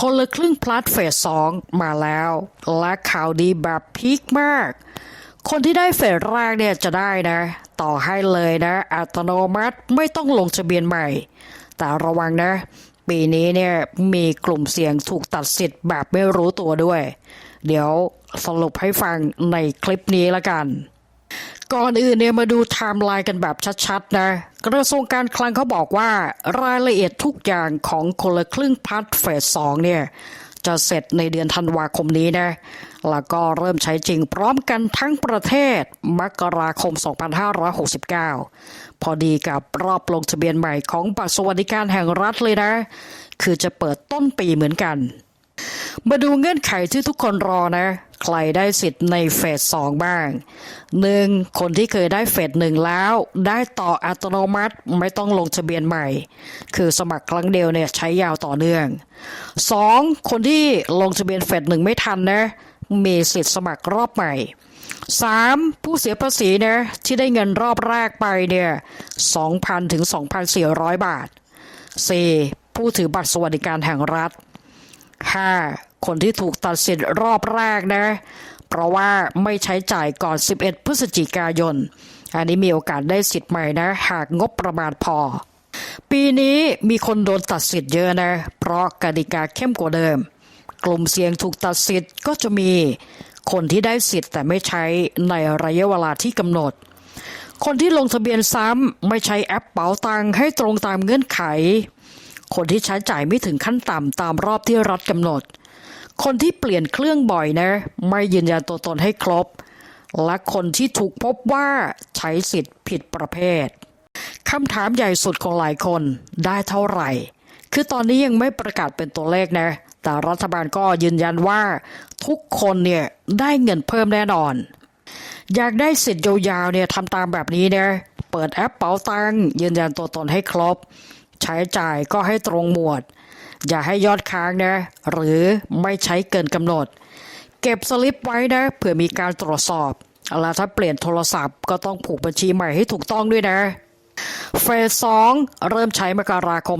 คนละครึ่งพลัดเฟสสองมาแล้ว และข่าวดีแบบพีคมาก คนที่ได้เฟสแรกเนี่ยจะได้นะ ต่อให้เลยนะ อัตโนมัติไม่ต้องลงทะเบียนใหม่ แต่ระวังนะ ปีนี้เนี่ยมีกลุ่มเสี่ยงถูกตัดสิทธิ์แบบไม่รู้ตัวด้วย เดี๋ยวสรุปให้ฟังในคลิปนี้ละกัน ก่อนอื่นเนี่ยมาดูไทม์ไลน์กันแบบชัดๆนะ กระทรวงการคลังเขาบอกว่ารายละเอียดทุกอย่างของคนละครึ่งพัดเฟสสองเนี่ยจะเสร็จในเดือนธันวาคมนี้นะ แล้วก็เริ่มใช้จริงพร้อมกันทั้งประเทศ มกราคม 2569 พอดีกับรอบลงทะเบียนใหม่ของบัตรสวัสดิการแห่งรัฐเลยนะ คือจะเปิดต้นปีเหมือนกัน มาดูเงื่อนไขที่ทุกคนรอนะ ใครได้สิทธิ์ในเฟสสองบ้างหนึ่งคนที่เคยได้เฟสหนึ่งแล้ว ได้ต่ออัตโนมัติไม่ต้องลงทะเบียนใหม่ คือสมัครครั้งเดียวเนี่ยใช้ยาวต่อเนื่องสองคนที่ลงทะเบียนเฟสหนึ่งไม่ทันนะ มีสิทธิ์สมัครรอบใหม่ 3. ผู้เสียภาษีนะที่ได้เงินรอบแรกไปเนี่ย2,000ถึง2,400 บาท 4. ผู้ถือบัตรสวัสดิการแห่งรัฐ 5. คนที่ถูกตัดสิทธิ์รอบแรกนะ เพราะว่าไม่ใช้จ่ายก่อน 11 พฤศจิกายน อันนี้มีโอกาสได้สิทธิ์ใหม่นะ หากงบประมาณพอ ปีนี้มีคนโดนตัดสิทธิ์เยอะนะ เพราะกติกาเข้มกว่าเดิม กลุ่มเสี่ยงถูกตัดสิทธิ์ก็จะมีคนที่ได้สิทธิ์แต่ไม่ใช้ในระยะเวลาที่กำหนด คนที่ลงทะเบียนซ้ำไม่ใช้แอปเป๋าตังค์ให้ตรงตามเงื่อนไข คนที่ใช้จ่ายไม่ถึงขั้นต่ำตามรอบที่รัฐกำหนด คนที่เปลี่ยนเครื่องบ่อยนะ ไม่ยืนยันตัวตนให้ครบ และคนที่ถูกพบว่าใช้สิทธิ์ผิดประเภทคำถามใหญ่สุดของหลายคนได้เท่าไหร่ คือตอนนี้ยังไม่ประกาศเป็นตัวเลขนะ แต่รัฐบาลก็ยืนยันว่าทุกคนเนี่ยได้เงินเพิ่มแน่นอน อยากได้สิทธิ์ยาวๆเนี่ยทำตามแบบนี้นะ เปิดแอปเป๋าตังยืนยันตัวตนให้ครบ ใช้จ่ายก็ให้ตรงหมวด อย่าให้ยอดค้างนะ หรือไม่ใช้เกินกำหนด เก็บสลิปไว้นะเผื่อมีการตรวจสอบแล้วถ้าเปลี่ยนโทรศัพท์ก็ต้องผูกบัญชีใหม่ให้ถูกต้องด้วยนะเฟสสองเริ่มใช้มกราคม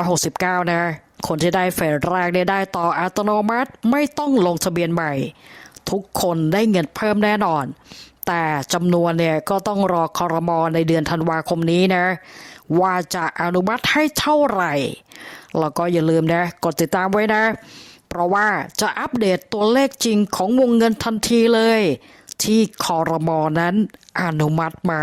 2569 นะ คนที่ได้เฟสแรกได้ได้ต่ออัตโนมัติ ไม่ต้องลงทะเบียนใหม่ ทุกคนได้เงินเพิ่มแน่นอน แต่จำนวนเนี่ยก็ต้องรอคอรมอในเดือนธันวาคมนี้นะ ว่าจะอนุมัติให้เท่าไหร่ แล้วก็อย่าลืมนะกดติดตามไว้นะ เพราะว่าจะอัปเดตตัวเลขจริงของวงเงินทันทีเลย ที่คอรมอนั้นอนุมัติมา